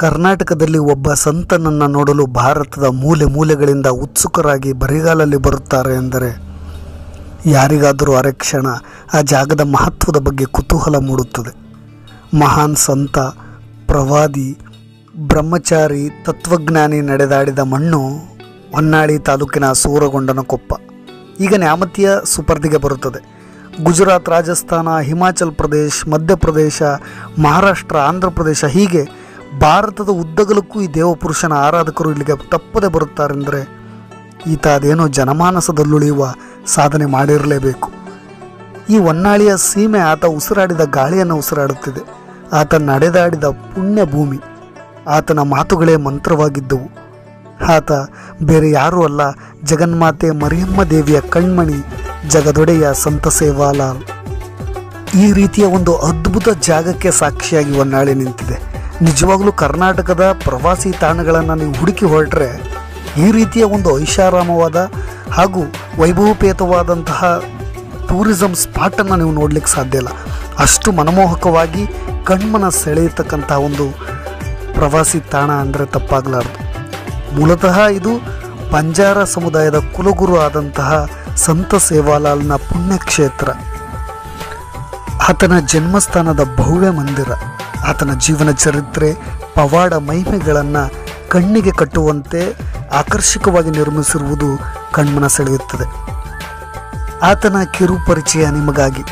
ಕರ್ನಾಟಕದಲ್ಲಿ ಒಬ್ಬ ಸಂತನನ್ನು ನೋಡಲು ಭಾರತದ ಮೂಲೆ ಮೂಲೆಗಳಿಂದ ಉತ್ಸುಕರಾಗಿ ಬರಿಗಾಲಲ್ಲಿ ಬರುತ್ತಾರೆ ಎಂದರೆ ಯಾರಿಗಾದರೂ ಅರೆಕ್ಷಣ ಆ ಜಾಗದ ಮಹತ್ವದ ಬಗ್ಗೆ ಕುತೂಹಲ ಮೂಡುತ್ತದೆ. ಮಹಾನ್ ಸಂತ, ಪ್ರವಾದಿ, ಬ್ರಹ್ಮಚಾರಿ, ತತ್ವಜ್ಞಾನಿ ನಡೆದಾಡಿದ ಮಣ್ಣು ಹೊನ್ನಾಳಿ ತಾಲೂಕಿನ ಸೂರಗೊಂಡನ ಕೊಪ್ಪ ಈಗ ನ್ಯಾಮತಿಯ ಸುಪರ್ದಿಗೆ ಬರುತ್ತದೆ. ಗುಜರಾತ್, ರಾಜಸ್ಥಾನ, ಹಿಮಾಚಲ್ ಪ್ರದೇಶ್, ಮಧ್ಯಪ್ರದೇಶ, ಮಹಾರಾಷ್ಟ್ರ, ಆಂಧ್ರ ಪ್ರದೇಶ ಹೀಗೆ ಭಾರತದ ಉದ್ದಗಲಕ್ಕೂ ಈ ದೇವಪುರುಷನ ಆರಾಧಕರು ಇಲ್ಲಿಗೆ ತಪ್ಪದೆ ಬರುತ್ತಾರೆಂದರೆ ಈತ ಅದೇನೋ ಜನಮಾನಸದಲ್ಲುಳಿಯುವ ಸಾಧನೆ ಮಾಡಿರಲೇಬೇಕು. ಈ ಹೊನ್ನಾಳಿಯ ಸೀಮೆ ಆತ ಉಸಿರಾಡಿದ ಗಾಳಿಯನ್ನು ಉಸಿರಾಡುತ್ತಿದೆ. ಆತ ನಡೆದಾಡಿದ ಪುಣ್ಯ ಭೂಮಿ ಆತನ ಮಾತುಗಳೇ ಮಂತ್ರವಾಗಿದ್ದವು. ಆತ ಬೇರೆ ಯಾರೂ ಅಲ್ಲ, ಜಗನ್ಮಾತೆ ಮರಿಯಮ್ಮ ದೇವಿಯ ಕಣ್ಮಣಿ, ಜಗದೊಡೆಯ ಸಂತ ಸೇವಾಲಾಲ್ ಈ ರೀತಿಯ ಒಂದು ಅದ್ಭುತ ಜಾಗಕ್ಕೆ ಸಾಕ್ಷಿಯಾಗಿ ಹೊನ್ನಾಳಿ ನಿಂತಿದೆ. ನಿಜವಾಗ್ಲೂ ಕರ್ನಾಟಕದ ಪ್ರವಾಸಿ ತಾಣಗಳನ್ನು ನೀವು ಹುಡುಕಿ ಹೊರಟ್ರೆ ಈ ರೀತಿಯ ಒಂದು ಐಷಾರಾಮವಾದ ಹಾಗೂ ವೈಭವೋಪೇತವಾದಂತಹ ಟೂರಿಸಂ ಸ್ಪಾಟನ್ನು ನೀವು ನೋಡ್ಲಿಕ್ಕೆ ಸಾಧ್ಯ ಇಲ್ಲ. ಅಷ್ಟು ಮನಮೋಹಕವಾಗಿ ಕಣ್ಮನ ಸೆಳೆಯತಕ್ಕಂತಹ ಒಂದು ಪ್ರವಾಸಿ ತಾಣ ಅಂದರೆ ತಪ್ಪಾಗಲಾರದು. ಮೂಲತಃ ಇದು ಬಂಜಾರ ಸಮುದಾಯದ ಕುಲಗುರು ಆದಂತಹ ಸಂತ ಸೇವಾಲಾಲ್ನ ಪುಣ್ಯಕ್ಷೇತ್ರ. ಆತನ ಜನ್ಮಸ್ಥಾನದ ಭವ್ಯ ಮಂದಿರ. ಆತನ ಜೀವನ ಚರಿತ್ರೆ, ಪವಾಡ ಮಹಿಮೆಗಳನ್ನು ಕಣ್ಣಿಗೆ ಕಟ್ಟುವಂತೆ ಆಕರ್ಷಕವಾಗಿ ನಿರ್ಮಿಸಿರುವುದು ಕಣ್ಮನ ಸೆಳೆಯುತ್ತದೆ. ಆತನ ಕಿರು ಪರಿಚಯ ನಿಮಗಾಗಿ.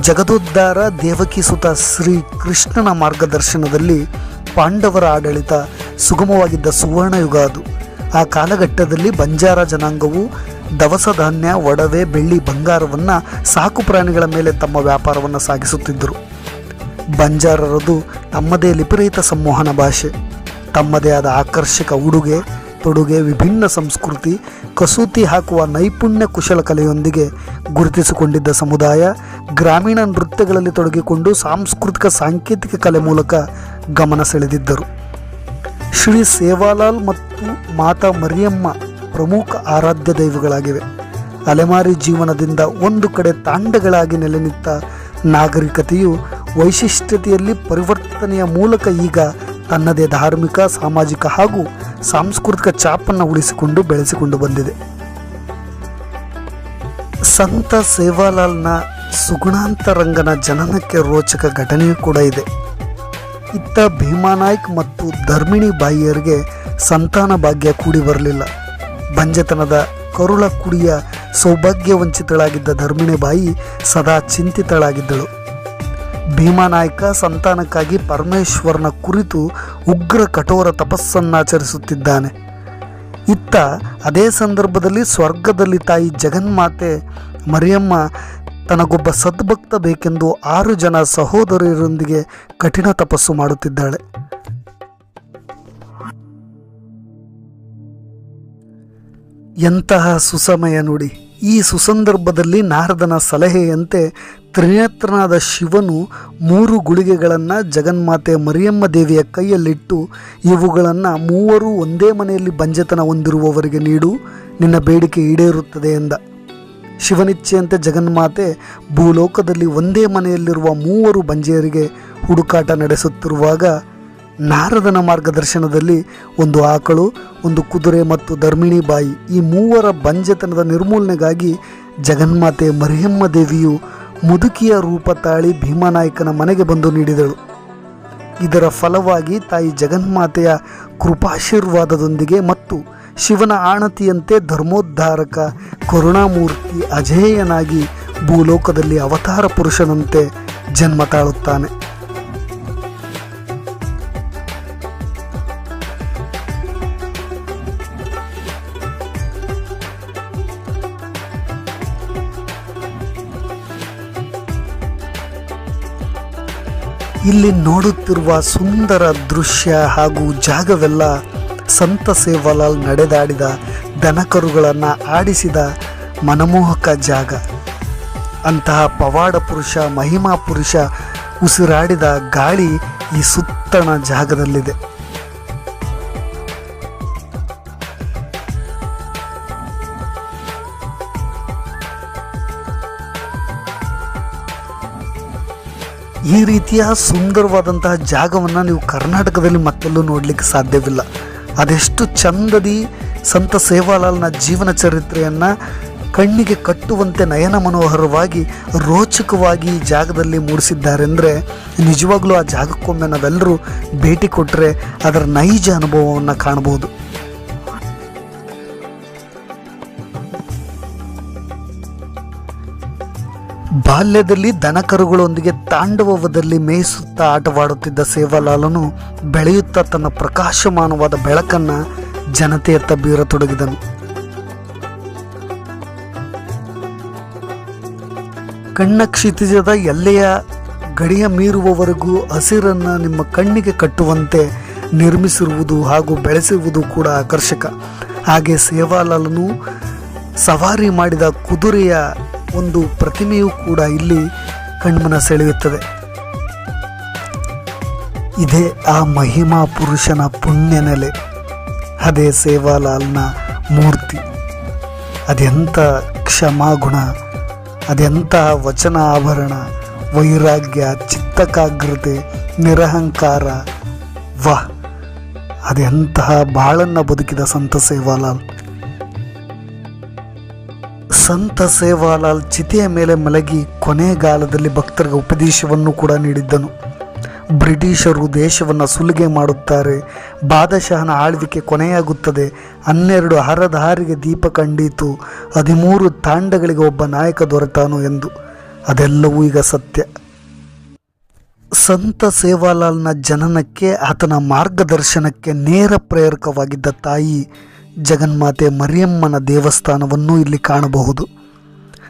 ಜಗದೋದ್ಧಾರ ದೇವಕಿ ಸುತ ಶ್ರೀ ಕೃಷ್ಣನ ಮಾರ್ಗದರ್ಶನದಲ್ಲಿ ಪಾಂಡವರ ಆಡಳಿತ ಸುಗಮವಾಗಿದ್ದ ಸುವರ್ಣಯುಗ ಅದು. ಆ ಕಾಲಘಟ್ಟದಲ್ಲಿ ಬಂಜಾರ ಜನಾಂಗವು ದವಸ ಧಾನ್ಯ, ಒಡವೆ, ಬೆಳ್ಳಿ ಬಂಗಾರವನ್ನು ಸಾಕು ಪ್ರಾಣಿಗಳ ಮೇಲೆ ತಮ್ಮ ವ್ಯಾಪಾರವನ್ನು ಸಾಗಿಸುತ್ತಿದ್ದರು. ಬಂಜಾರರದು ತಮ್ಮದೇ ಲಿಪಿರಹಿತ ಸಂವಹನ ಭಾಷೆ. ತಮ್ಮದೇ ಆದ ಆಕರ್ಷಕ ಉಡುಗೆ, ತೊಡುಗೆ, ವಿಭಿನ್ನ ಸಂಸ್ಕೃತಿ, ಕಸೂತಿ ಹಾಕುವ ನೈಪುಣ್ಯ ಕುಶಲ ಕಲೆಯೊಂದಿಗೆ ಗುರುತಿಸಿಕೊಂಡಿದ್ದ ಸಮುದಾಯ ಗ್ರಾಮೀಣ ನೃತ್ಯಗಳಲ್ಲಿ ತೊಡಗಿಕೊಂಡು ಸಾಂಸ್ಕೃತಿಕ ಸಾಂಕೇತಿಕ ಕಲೆ ಮೂಲಕ ಗಮನ ಸೆಳೆದಿದ್ದರು. ಶ್ರೀ ಸೇವಾಲಾಲ್ ಮತ್ತು ಮಾತಾ ಮರಿಯಮ್ಮ ಪ್ರಮುಖ ಆರಾಧ್ಯ ದೈವಗಳಾಗಿವೆ. ಅಲೆಮಾರಿ ಜೀವನದಿಂದ ಒಂದು ಕಡೆ ತಾಂಡಗಳಾಗಿ ನೆಲೆನಿಂತ ನಾಗರಿಕತೆಯು ವೈಶಿಷ್ಟ್ಯತೆಯಲ್ಲಿ ಪರಿವರ್ತನೆಯ ಮೂಲಕ ಈಗ ತನ್ನದೇ ಧಾರ್ಮಿಕ, ಸಾಮಾಜಿಕ ಹಾಗೂ ಸಾಂಸ್ಕೃತಿಕ ಚಾಪನ್ನು ಉಳಿಸಿಕೊಂಡು ಬೆಳೆಸಿಕೊಂಡು ಬಂದಿದೆ. ಸಂತ ಸೇವಾಲಾಲ್ನ ಸುಗುಣಾಂತರಂಗನ ಜನನಕ್ಕೆ ರೋಚಕ ಘಟನೆಯೂ ಕೂಡ ಇದೆ. ಇತ್ತ ಭೀಮಾನಾಯ್ಕ್ ಮತ್ತು ಧರ್ಮಿಣಿ ಬಾಯಿಯರಿಗೆ ಸಂತಾನ ಭಾಗ್ಯ ಕೂಡಿ ಬರಲಿಲ್ಲ. ಬಂಜತನದ ಕರುಳ ಕುಡಿಯ ಸೌಭಾಗ್ಯ ವಂಚಿತಳಾಗಿದ್ದ ಧರ್ಮಿಣಿ ಬಾಯಿ ಸದಾ ಚಿಂತಿತಳಾಗಿದ್ದಳು. ಭೀಮಾನಾಯ್ಕ ಸಂತಾನಕ್ಕಾಗಿ ಪರಮೇಶ್ವರನ ಕುರಿತು ಉಗ್ರ ಕಠೋರ ತಪಸ್ಸನ್ನಾಚರಿಸುತ್ತಿದ್ದಾನೆ. ಇತ್ತ ಅದೇ ಸಂದರ್ಭದಲ್ಲಿ ಸ್ವರ್ಗದಲ್ಲಿ ತಾಯಿ ಜಗನ್ಮಾತೆ ಮರಿಯಮ್ಮ ತನಗೊಬ್ಬ ಸದ್ಭಕ್ತ ಬೇಕೆಂದು ಆರು ಜನ ಸಹೋದರಿಯರೊಂದಿಗೆ ಕಠಿಣ ತಪಸ್ಸು ಮಾಡುತ್ತಿದ್ದಾಳೆ. ಎಂತಹ ಸುಸಮಯ ನುಡಿ. ಈ ಸುಸಂದರ್ಭದಲ್ಲಿ ನಾರದನ ಸಲಹೆಯಂತೆ ತ್ರಿನೇತ್ರನಾದ ಶಿವನು ಮೂರು ಗುಳಿಗೆಗಳನ್ನು ಜಗನ್ಮಾತೆ ಮರಿಯಮ್ಮ ದೇವಿಯ ಕೈಯಲ್ಲಿಟ್ಟು ಇವುಗಳನ್ನು ಮೂವರು ಒಂದೇ ಮನೆಯಲ್ಲಿ ಬಂಜೆತನ ಹೊಂದಿರುವವರಿಗೆ ನೀಡು, ನಿನ್ನ ಬೇಡಿಕೆ ಈಡೇರುತ್ತದೆ ಎಂದ. ಶಿವನಿಚ್ಛೆಯಂತೆ ಜಗನ್ಮಾತೆ ಭೂಲೋಕದಲ್ಲಿ ಒಂದೇ ಮನೆಯಲ್ಲಿರುವ ಮೂವರು ಬಂಜೆಯರಿಗೆ ಹುಡುಕಾಟ ನಡೆಸುತ್ತಿರುವಾಗ ನಾರದನ ಮಾರ್ಗದರ್ಶನದಲ್ಲಿ ಒಂದು ಆಕಳು, ಒಂದು ಕುದುರೆ ಮತ್ತು ಧರ್ಮಿಣಿ ಬಾಯಿ ಈ ಮೂವರ ಬಂಜೆತನದ ನಿರ್ಮೂಲನೆಗಾಗಿ ಜಗನ್ಮಾತೆ ಮರಿಯಮ್ಮ ದೇವಿಯು ಮುದುಕಿಯ ರೂಪ ತಾಳಿ ಭೀಮಾನಾಯಕನ ಮನೆಗೆ ಬಂದು ನೀಡಿದಳು. ಇದರ ಫಲವಾಗಿ ತಾಯಿ ಜಗನ್ಮಾತೆಯ ಕೃಪಾಶೀರ್ವಾದದೊಂದಿಗೆ ಮತ್ತು ಶಿವನ ಆಣತಿಯಂತೆ ಧರ್ಮೋದ್ಧಾರಕ ಕರುಣಾಮೂರ್ತಿ ಅಜೇಯನಾಗಿ ಭೂಲೋಕದಲ್ಲಿ ಅವತಾರ ಪುರುಷನಂತೆ ಜನ್ಮ ತಾಳುತ್ತಾನೆ. ಇಲ್ಲಿ ನೋಡುತ್ತಿರುವ ಸುಂದರ ದೃಶ್ಯ ಹಾಗೂ ಜಾಗವೆಲ್ಲ ಸಂತ ಸೇವಾಲಾಲ್ ನಡೆದಾಡಿದ ದನಕರುಗಳನ್ನು ಆಡಿಸಿದ ಮನಮೋಹಕ ಜಾಗ. ಅಂತಹ ಪವಾಡ ಪುರುಷ, ಮಹಿಮಾ ಪುರುಷ ಉಸಿರಾಡಿದ ಗಾಳಿ ಈ ಸುತ್ತಣ ಜಾಗದಲ್ಲಿದೆ. ಈ ರೀತಿಯ ಸುಂದರವಾದಂತಹ ಜಾಗವನ್ನು ನೀವು ಕರ್ನಾಟಕದಲ್ಲಿ ಮತ್ತೆಲ್ಲೂ ನೋಡಲಿಕ್ಕೆ ಸಾಧ್ಯವಿಲ್ಲ. ಅದೆಷ್ಟು ಚಂದದಿ ಸಂತ ಸೇವಾಲಾಲ್ನ ಜೀವನ ಚರಿತ್ರೆಯನ್ನು ಕಣ್ಣಿಗೆ ಕಟ್ಟುವಂತೆ ನಯನ ಮನೋಹರವಾಗಿ ರೋಚಕವಾಗಿ ಈ ಜಾಗದಲ್ಲಿ ಮೂಡಿಸಿದ್ದಾರೆಂದರೆ ನಿಜವಾಗಲೂ ಆ ಜಾಗಕ್ಕೊಮ್ಮೆ ನಾವೆಲ್ಲರೂ ಭೇಟಿ ಕೊಟ್ಟರೆ ಅದರ ನೈಜ ಅನುಭವವನ್ನು ಕಾಣಬಹುದು. ಬಾಲ್ಯದಲ್ಲಿ ದನಕರುಗಳೊಂದಿಗೆ ತಾಂಡವದಲ್ಲಿ ಮೇಯಿಸುತ್ತಾ ಆಟವಾಡುತ್ತಿದ್ದ ಸೇವಾಲಾಲನು ಬೆಳೆಯುತ್ತಾ ತನ್ನ ಪ್ರಕಾಶಮಾನವಾದ ಬೆಳಕನ್ನು ಜನತೆಯತ್ತ ಬೀರತೊಡಗಿದನು. ಕಣ್ಣ ಕ್ಷಿತಿಜದ ಎಲ್ಲೆಯ ಗಡಿಯ ಮೀರುವವರೆಗೂ ಹಸಿರನ್ನು ನಿಮ್ಮ ಕಣ್ಣಿಗೆ ಕಟ್ಟುವಂತೆ ನಿರ್ಮಿಸಿರುವುದು ಹಾಗೂ ಬೆಳೆಸಿರುವುದು ಕೂಡ ಆಕರ್ಷಕ. ಹಾಗೆ ಸೇವಾಲಾಲನು ಸವಾರಿ ಮಾಡಿದ ಕುದುರೆಯ ಒಂದು ಪ್ರತಿಮೆಯೂ ಕೂಡ ಇಲ್ಲಿ ಕಣ್ಮನ ಸೆಳೆಯುತ್ತದೆ. ಇದೇ ಆ ಮಹಿಮಾ ಪುರುಷನ ಪುಣ್ಯ ನೆಲೆ ಅದೇ ಸೇವಾಲಾಲ್ನ ಮೂರ್ತಿ. ಅದೆಂಥ ಕ್ಷಮಾಗುಣ, ಅದೆಂಥ ವಚನ ಆಭರಣ, ವೈರಾಗ್ಯ, ಚಿತ್ತಕಾಗ್ರತೆ, ನಿರಹಂಕಾರ, ವಾಹ್, ಅದೆಂತಹ ಬಾಳನ್ನು ಬದುಕಿದ ಸಂತ ಸೇವಾಲಾಲ್. ಸಂತ ಸೇವಾಲಾಲ್ ಚಿತೆಯ ಮೇಲೆ ಮಲಗಿ ಕೊನೆಗಾಲದಲ್ಲಿ ಭಕ್ತರಿಗೆ ಉಪದೇಶವನ್ನು ಕೂಡ ನೀಡಿದ್ದನು. ಬ್ರಿಟಿಷರು ದೇಶವನ್ನು ಸುಲಿಗೆ ಮಾಡುತ್ತಾರೆ. ಬಾದಶಾಹನ ಆಳ್ವಿಕೆ ಕೊನೆಯಾಗುತ್ತದೆ. ಹನ್ನೆರಡು ಹರದಾರಿಗೆ ದೀಪ ಕಂಡೀತು. ಹದಿಮೂರು ತಾಂಡಗಳಿಗೆ ಒಬ್ಬ ನಾಯಕ ದೊರೆತಾನು ಎಂದು. ಅದೆಲ್ಲವೂ ಈಗ ಸತ್ಯ. ಸಂತ ಸೇವಾಲಾಲ್ನ ಜನನಕ್ಕೆ ಆತನ ಮಾರ್ಗದರ್ಶನಕ್ಕೆ ನೇರ ಪ್ರೇರಕವಾಗಿದ್ದ ತಾಯಿ ಜಗನ್ಮಾತೆ ಮರಿಯಮ್ಮನ ದೇವಸ್ಥಾನವನ್ನು ಇಲ್ಲಿ ಕಾಣಬಹುದು.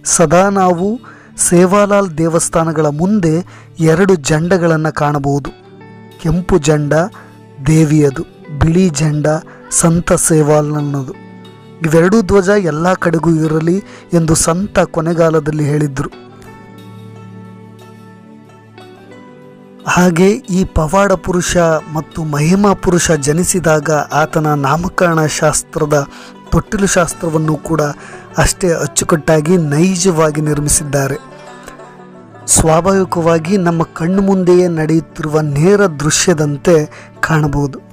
ಸದಾ ನಾವು ಸೇವಾಲಾಲ್ ದೇವಸ್ಥಾನಗಳ ಮುಂದೆ ಎರಡು ಜಂಡಗಳನ್ನು ಕಾಣಬಹುದು. ಕೆಂಪು ಜಂಡ, ದೇವಿಯದು, ಬಿಳಿ ಜಂಡ, ಸಂತ ಸೇವಾಲ್ನದು ಇವೆರಡೂ ಧ್ವಜ ಎಲ್ಲ ಕಡೆಗೂ ಇರಲಿ ಎಂದು ಸಂತ ಕೊನೆಗಾಲದಲ್ಲಿ ಹೇಳಿದ್ರು. ಹಾಗೆ ಈ ಪವಾಡ ಪುರುಷ ಮತ್ತು ಮಹಿಮಾ ಪುರುಷ ಜನಿಸಿದಾಗ ಆತನ ನಾಮಕರಣ ಶಾಸ್ತ್ರದ ತೊಟ್ಟಿಲು ಶಾಸ್ತ್ರವನ್ನು ಕೂಡ ಅಷ್ಟೇ ಅಚ್ಚುಕಟ್ಟಾಗಿ ನೈಜವಾಗಿ ನಿರ್ಮಿಸಿದ್ದಾರೆ. ಸ್ವಾಭಾವಿಕವಾಗಿ ನಮ್ಮ ಕಣ್ಣು ಮುಂದೆಯೇ ನಡೆಯುತ್ತಿರುವ ನೇರ ದೃಶ್ಯದಂತೆ ಕಾಣಬಹುದು.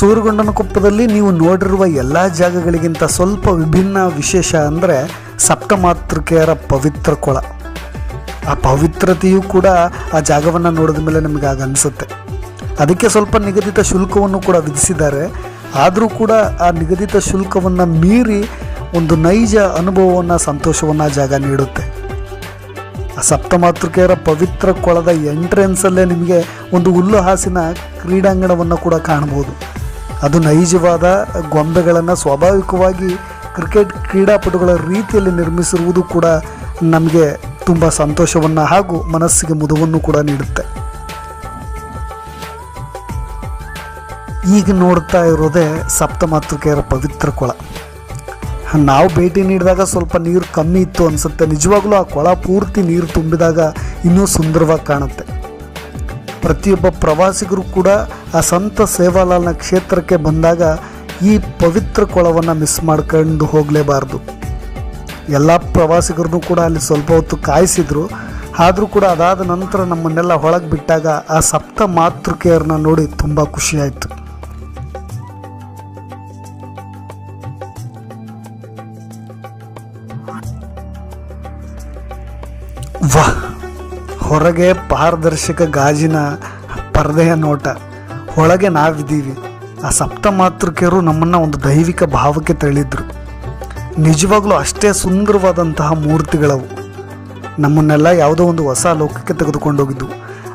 ಸೂರಗೊಂಡನ ಕೊಪ್ಪದಲ್ಲಿ ನೀವು ನೋಡಿರುವ ಎಲ್ಲ ಜಾಗಗಳಿಗಿಂತ ಸ್ವಲ್ಪ ವಿಭಿನ್ನ ವಿಶೇಷ ಅಂದರೆ ಸಪ್ತಮಾತೃಕೆಯರ ಪವಿತ್ರ ಕೊಳ. ಆ ಪವಿತ್ರತೆಯೂ ಕೂಡ ಆ ಜಾಗವನ್ನು ನೋಡಿದ ಮೇಲೆ ನಿಮಗೆ ಆಗ ಅನಿಸುತ್ತೆ. ಅದಕ್ಕೆ ಸ್ವಲ್ಪ ನಿಗದಿತ ಶುಲ್ಕವನ್ನು ಕೂಡ ವಿಧಿಸಿದ್ದಾರೆ. ಆದರೂ ಕೂಡ ಆ ನಿಗದಿತ ಶುಲ್ಕವನ್ನು ಮೀರಿ ಒಂದು ನೈಜ ಅನುಭವವನ್ನು, ಸಂತೋಷವನ್ನು ಜಾಗ ನೀಡುತ್ತೆ. ಆ ಸಪ್ತಮಾತೃಕೆಯರ ಪವಿತ್ರ ಕೊಳದ ಎಂಟ್ರೆನ್ಸಲ್ಲೇ ನಿಮಗೆ ಒಂದು ಹುಲ್ಲು ಹಾಸಿನ ಕ್ರೀಡಾಂಗಣವನ್ನು ಕೂಡ ಕಾಣಬಹುದು. ಅದು ನೈಜವಾದ ಗೊಂಬೆಗಳನ್ನು ಸ್ವಾಭಾವಿಕವಾಗಿ ಕ್ರಿಕೆಟ್ ಕ್ರೀಡಾಪಟುಗಳ ರೀತಿಯಲ್ಲಿ ನಿರ್ಮಿಸಿರುವುದು ಕೂಡ ನಮಗೆ ತುಂಬ ಸಂತೋಷವನ್ನು ಹಾಗೂ ಮನಸ್ಸಿಗೆ ಮುದವನ್ನು ಕೂಡ ನೀಡುತ್ತೆ. ಈಗ ನೋಡ್ತಾ ಇರೋದೇ ಸಪ್ತಮಾತೃಕೆಯರ ಪವಿತ್ರ ಕೊಳ. ನಾವು ಭೇಟಿ ನೀಡಿದಾಗ ಸ್ವಲ್ಪ ನೀರು ಕಮ್ಮಿ ಇತ್ತು ಅನಿಸುತ್ತೆ. ನಿಜವಾಗ್ಲೂ ಆ ಕೊಳ ಪೂರ್ತಿ ನೀರು ತುಂಬಿದಾಗ ಇನ್ನೂ ಸುಂದರವಾಗಿ ಕಾಣುತ್ತೆ. ಪ್ರತಿಯೊಬ್ಬ ಪ್ರವಾಸಿಗರು ಕೂಡ ಆ ಸಂತ ಸೇವಾಲಾಲ್ನ ಕ್ಷೇತ್ರಕ್ಕೆ ಬಂದಾಗ ಈ ಪವಿತ್ರ ಕೊಳವನ್ನು ಮಿಸ್ ಮಾಡ್ಕೊಂಡು ಹೋಗಲೇಬಾರ್ದು. ಎಲ್ಲ ಪ್ರವಾಸಿಗರನ್ನು ಕೂಡ ಅಲ್ಲಿ ಸ್ವಲ್ಪ ಹೊತ್ತು ಕಾಯಿಸಿದ್ರು. ಆದರೂ ಕೂಡ ಅದಾದ ನಂತರ ನಮ್ಮನ್ನೆಲ್ಲ ಒಳಗೆ ಬಿಟ್ಟಾಗ ಆ ಸಪ್ತ ಮಾತೃಕೆಯರನ್ನ ನೋಡಿ ತುಂಬ ಖುಷಿಯಾಯಿತು. ವಾಹ್! ಹೊರಗೆ ಪಾರದರ್ಶಕ ಗಾಜಿನ ಪರದೆಯ ನೋಟ. ಒಳಗೆ ನಾವಿದ್ದೀವಿ. ಆ ಸಪ್ತ ಮಾತೃಕೆಯರು ನಮ್ಮನ್ನು ಒಂದು ದೈವಿಕ ಭಾವಕ್ಕೆ ತಳ್ಳಿದ್ರು. ನಿಜವಾಗ್ಲೂ ಅಷ್ಟೇ ಸುಂದರವಾದಂತಹ ಮೂರ್ತಿಗಳವು. ನಮ್ಮನ್ನೆಲ್ಲ ಯಾವುದೋ ಒಂದು ಹೊಸ ಲೋಕಕ್ಕೆ ತೆಗೆದುಕೊಂಡೋಗಿದ್ವು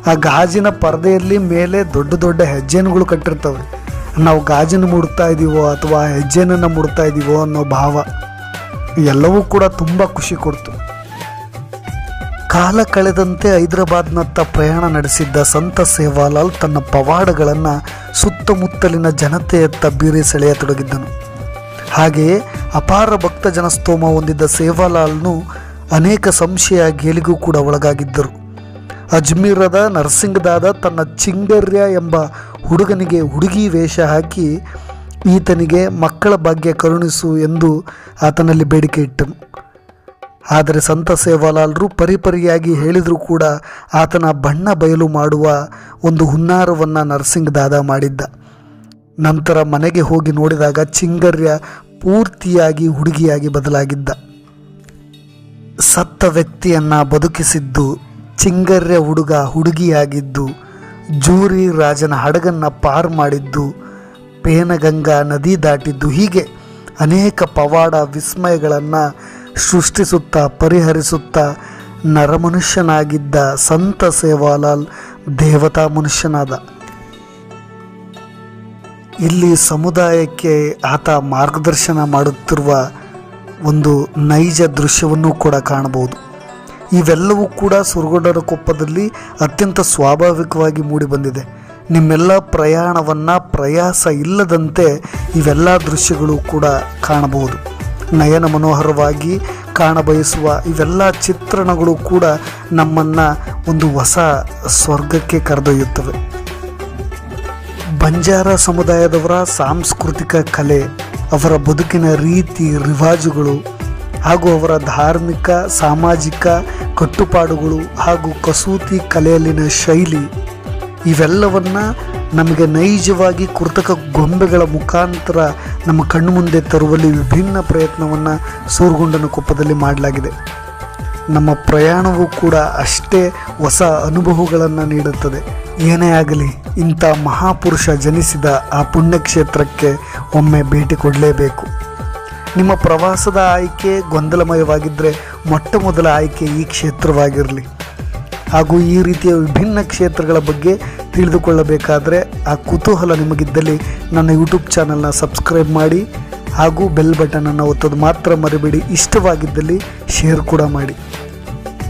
ಆ ಗಾಜಿನ ಪರದೆಯಲ್ಲಿ ಮೇಲೆ ದೊಡ್ಡ ದೊಡ್ಡ ಹೆಜ್ಜೆನುಗಳು ಕಟ್ಟಿರ್ತವೆ. ನಾವು ಗಾಜಿನ ಮುಡ್ತಾ ಇದ್ದೀವೋ ಅಥವಾ ಹೆಜ್ಜೆನನ್ನು ಮುಡ್ತಾ ಇದ್ದೀವೋ ಅನ್ನೋ ಭಾವ ಎಲ್ಲವೂ ಕೂಡ ತುಂಬ ಖುಷಿ ಕೊಡ್ತು. ಕಾಲ ಕಳೆದಂತೆ ಹೈದರಾಬಾದ್ನತ್ತ ಪ್ರಯಾಣ ನಡೆಸಿದ್ದ ಸಂತ ಸೇವಾಲಾಲ್ ತನ್ನ ಪವಾಡಗಳನ್ನು ಸುತ್ತಮುತ್ತಲಿನ ಜನತೆಯತ್ತ ಬೀರಿ ಸೆಳೆಯತೊಡಗಿದ್ದನು. ಹಾಗೆಯೇ ಅಪಾರ ಭಕ್ತ ಜನಸ್ತೋಮ ಹೊಂದಿದ್ದ ಸೇವಾಲಾಲ್ನು ಅನೇಕ ಸಂಶಯ ಗೇಲಿಗೂ ಕೂಡ ಒಳಗಾಗಿದ್ದರು. ಅಜ್ಮೀರದ ನರಸಿಂಗದಾದ ತನ್ನ ಚಿಂಗರ್ಯ ಎಂಬ ಹುಡುಗನಿಗೆ ಹುಡುಗಿ ವೇಷ ಹಾಕಿ ಈತನಿಗೆ ಮಕ್ಕಳ ಭಾಗ್ಯ ಕರುಣಿಸು ಎಂದು ಆತನಲ್ಲಿ ಬೇಡಿಕೆ ಇಟ್ಟನು ಆದರೆ ಸಂತ ಸೇವಾಲಾಲ್ರು ಪರಿಪರಿಯಾಗಿ ಹೇಳಿದರೂ ಕೂಡ ಆತನ ಬಣ್ಣ ಬಯಲು ಮಾಡುವ ಒಂದು ಹುನ್ನಾರವನ್ನು ನರಸಿಂಗ್ ದಾದ ಮಾಡಿದ್ದ. ನಂತರ ಮನೆಗೆ ಹೋಗಿ ನೋಡಿದಾಗ ಚಿಂಗರ್ಯ ಪೂರ್ತಿಯಾಗಿ ಹುಡುಗಿಯಾಗಿ ಬದಲಾಗಿದ್ದ. ಸತ್ತ ವ್ಯಕ್ತಿಯನ್ನು ಬದುಕಿಸಿದ್ದು ಚಿಂಗರ್ಯ ಹುಡುಗ ಹುಡುಗಿಯಾಗಿದ್ದು, ಜೂರಿ ರಾಜನ ಹಡಗನ್ನ ಪಾರ್ ಮಾಡಿದ್ದು, ಪೇನಗಂಗಾ ನದಿ ದಾಟಿದ್ದು ಹೀಗೆ ಅನೇಕ ಪವಾಡ ವಿಸ್ಮಯಗಳನ್ನು ಸೃಷ್ಟಿಸುತ್ತಾ, ಪರಿಹರಿಸುತ್ತಾ ನರಮನುಷ್ಯನಾಗಿದ್ದ ಸಂತ ಸೇವಾಲಾಲ್ ದೇವತಾ ಮನುಷ್ಯನಾದ. ಇಲ್ಲಿ ಸಮುದಾಯಕ್ಕೆ ಆತ ಮಾರ್ಗದರ್ಶನ ಮಾಡುತ್ತಿರುವ ಒಂದು ನೈಜ ದೃಶ್ಯವನ್ನು ಕೂಡ ಕಾಣಬಹುದು. ಇವೆಲ್ಲವೂ ಕೂಡ ಸುರಗೊಂಡರ ಕೊಪ್ಪದಲ್ಲಿ ಅತ್ಯಂತ ಸ್ವಾಭಾವಿಕವಾಗಿ ಮೂಡಿಬಂದಿದೆ ನಿಮ್ಮೆಲ್ಲ ಪ್ರಯಾಣವನ್ನು ಪ್ರಯಾಸ ಇಲ್ಲದಂತೆ ಇವೆಲ್ಲ ದೃಶ್ಯಗಳು ಕೂಡ ಕಾಣಬಹುದು. ನಯನ ಮನೋಹರವಾಗಿ ಕಾಣಬಯಸುವ ಇವೆಲ್ಲ ಚಿತ್ರಣಗಳು ಕೂಡ ನಮ್ಮನ್ನು ಒಂದು ಹೊಸ ಸ್ವರ್ಗಕ್ಕೆ ಕರೆದೊಯ್ಯುತ್ತವೆ. ಬಂಜಾರ ಸಮುದಾಯದವರ ಸಾಂಸ್ಕೃತಿಕ ಕಲೆ, ಅವರ ಬದುಕಿನ ರೀತಿ ರಿವಾಜುಗಳು ಹಾಗೂ ಅವರ ಧಾರ್ಮಿಕ, ಸಾಮಾಜಿಕ ಕಟ್ಟುಪಾಡುಗಳು ಹಾಗೂ ಕಸೂತಿ ಕಲೆಯಲ್ಲಿನ ಶೈಲಿ ಇವೆಲ್ಲವನ್ನ ನಮಗೆ ನೈಜವಾಗಿ ಕೃತಕ ಗೊಂಬೆಗಳ ಮುಖಾಂತರ ನಮ್ಮ ಕಣ್ಣು ಮುಂದೆ ತರುವಲ್ಲಿ ವಿಭಿನ್ನ ಪ್ರಯತ್ನವನ್ನು ಸೂರ್ಗೊಂಡನ ಕೊಪ್ಪದಲ್ಲಿ ಮಾಡಲಾಗಿದೆ. ನಮ್ಮ ಪ್ರಯಾಣವೂ ಕೂಡ ಅಷ್ಟೇ ಹೊಸ ಅನುಭವಗಳನ್ನು ನೀಡುತ್ತದೆ. ಏನೇ ಆಗಲಿ, ಇಂಥ ಮಹಾಪುರುಷ ಜನಿಸಿದ ಆ ಪುಣ್ಯಕ್ಷೇತ್ರಕ್ಕೆ ಒಮ್ಮೆ ಭೇಟಿ ಕೊಡಲೇಬೇಕು. ನಿಮ್ಮ ಪ್ರವಾಸದ ಆಯ್ಕೆ ಗೊಂದಲಮಯವಾಗಿದ್ದರೆ ಮೊಟ್ಟ ಮೊದಲ ಆಯ್ಕೆ ಈ ಕ್ಷೇತ್ರವಾಗಿರಲಿ. ಹಾಗೂ ಈ ರೀತಿಯ ವಿಭಿನ್ನ ಕ್ಷೇತ್ರಗಳ ಬಗ್ಗೆ ತಿಳಿದುಕೊಳ್ಳಬೇಕಾದರೆ ಆ ಕುತೂಹಲ ನಿಮಗಿದ್ದಲ್ಲಿ ನನ್ನ ಯೂಟ್ಯೂಬ್ ಚಾನಲ್ನ ಸಬ್ಸ್ಕ್ರೈಬ್ ಮಾಡಿ ಹಾಗೂ ಬೆಲ್ ಬಟನನ್ನು ಒತ್ತೋದು ಮಾತ್ರ ಮರಿಬೇಡಿ. ಇಷ್ಟವಾಗಿದ್ದಲ್ಲಿ ಶೇರ್ ಕೂಡ ಮಾಡಿ.